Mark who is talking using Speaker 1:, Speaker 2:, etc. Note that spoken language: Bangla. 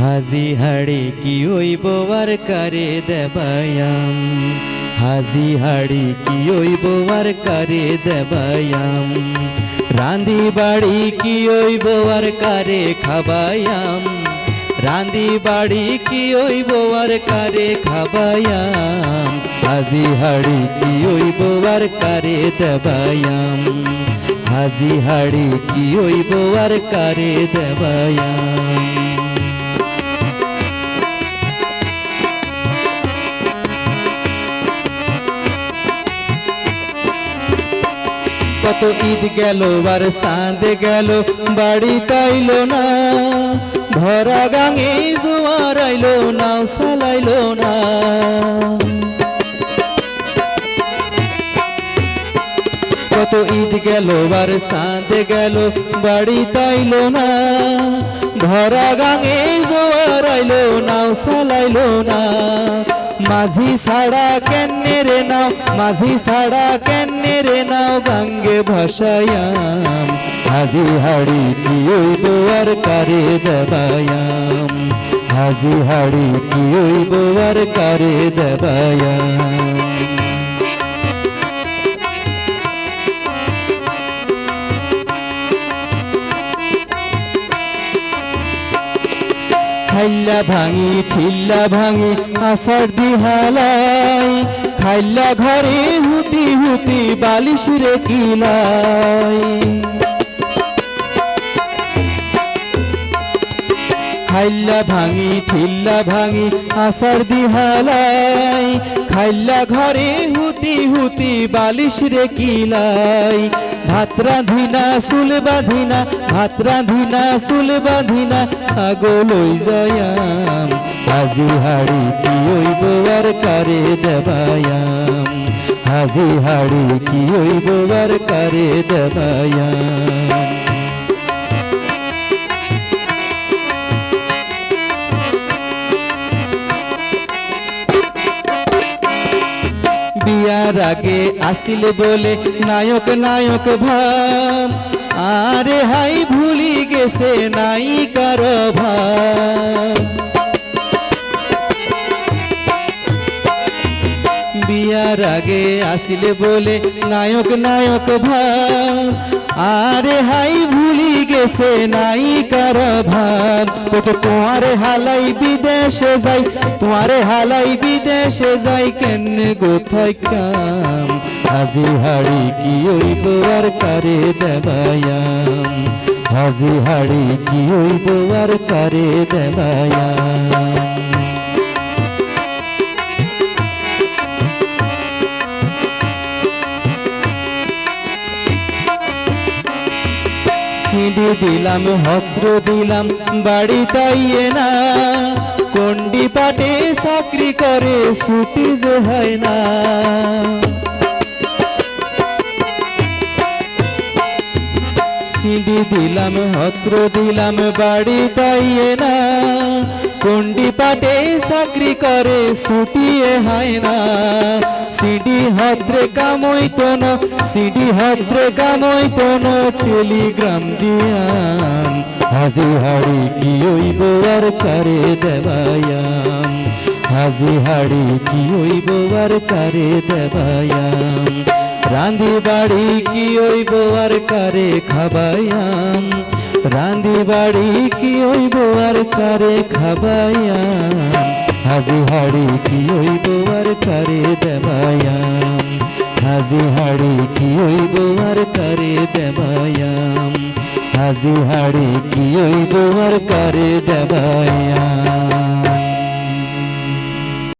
Speaker 1: হাজি হাড়ি কি ওইব আর কারে দেবায়াম? হাজি হাড়ি কি ওইব আর কারে দেবায়াম? রান্দি বাড়ি কি ওইব আর কারে খাবায়াম? রান্দি বাড়ি কি ওইব আর কারে খাবায়াম? হাজি হাড়ি কি ওইব আর কারে দেবায়াম? হাজি হাড়ি কি ওইব আর কারে দেবায়াম? কত ঈদ গেল, আর সাঁদ গেল, বাড়ি তাইল না। ভরা গাঙে জোয়ার আইলো নাও সালাইলো না। কত ঈদ গেল, আর সাঁদ গেল, বাড়ি তাইল না। ভরা গাঙে জোয়ার আইলো নাও সালাইলো না। মাঝি সাড়া কেন্নে রে নাও? মাঝি সাড়া কেন্নে রে নাও? গাঙ্গে ভাসায়াম। হাজি হাড়ি কি ওইব আর কারে দেবায়াম? হাজি হাড়ি কি ওইব আর কারে দেবায়াম? খাইলা ভাঙি, ঠিল্লা ভাঙি, আষাঢ় দিহালাই। খাইলা ঘরে হুতি হুতি বালিশ রে কিলাই খাইলা ভাঙি, ঠিল্লা ভাঙি, আষাঢ় দিহালাই। খাইলা ঘরে হুতি হুতি বালিশ রে কিলাই ভাত রাঁধিনা, চুল বাঁধিনা, ভাত রাঁধিনা, চুল বাঁধিনা, আগো লই যায়াম। হাজি হাড়ি কি ওইব আর কারে দেবায়াম? হাজি হাড়ি কি ওইব আর কারে দেবায়াম? আগে আসিল বলে, নায়ক নায়ক ভাব, আরে হাই ভুলি গেছে নাই কার ভাব। বিয়ার আগে আসিলে বলে, নায়ক নায়ক ভাব আরে হাই ভুলি গেছে নাই কার ভাব ও তো তোমারে হালাই বিদেশে যাই, তোমারে হালাই বিদেশে যাই কেনে গোথায় কাম? হাজি হাড়ি কি ওইব আর কারে দেবায়াম? হাজি হাড়ি কি ওইব আর কারে দেবায়াম? দিলাম হদ্র দিলাম, বাড়ি তাইয়ে না। কন্ডি পাটে চাকরি করে, ছুটি যে হয় না। সিঁড়ি দিলাম হত্র দিলাম, বাড়ি তাইয়ে না। পাটে চাকরি করে, ছুটিয়ে হয় না। সিডি হদ্রে কামইতো না, সিডি হদ্রে কামইতো না, টেলিগ্রাম দিয়াম। হাজি হাড়ি কি ওইব আর কারে দেবায়াম? হাজি হাড়ি কি ওইব আর কারে দেবায়াম? রাঁধি বাড়ি কি ওইব আর কারে খাবায়াম? রাঁধি বাড়ি কি হইব আর কারে খাবায়াম হাজি হাড়ি কি হইব আর কারে দেবায়াম হাজি হাড়ি কি হইব আর কারে দেবায়াম হাজি হাড়ি কি হইব আর কারে দেবায়াম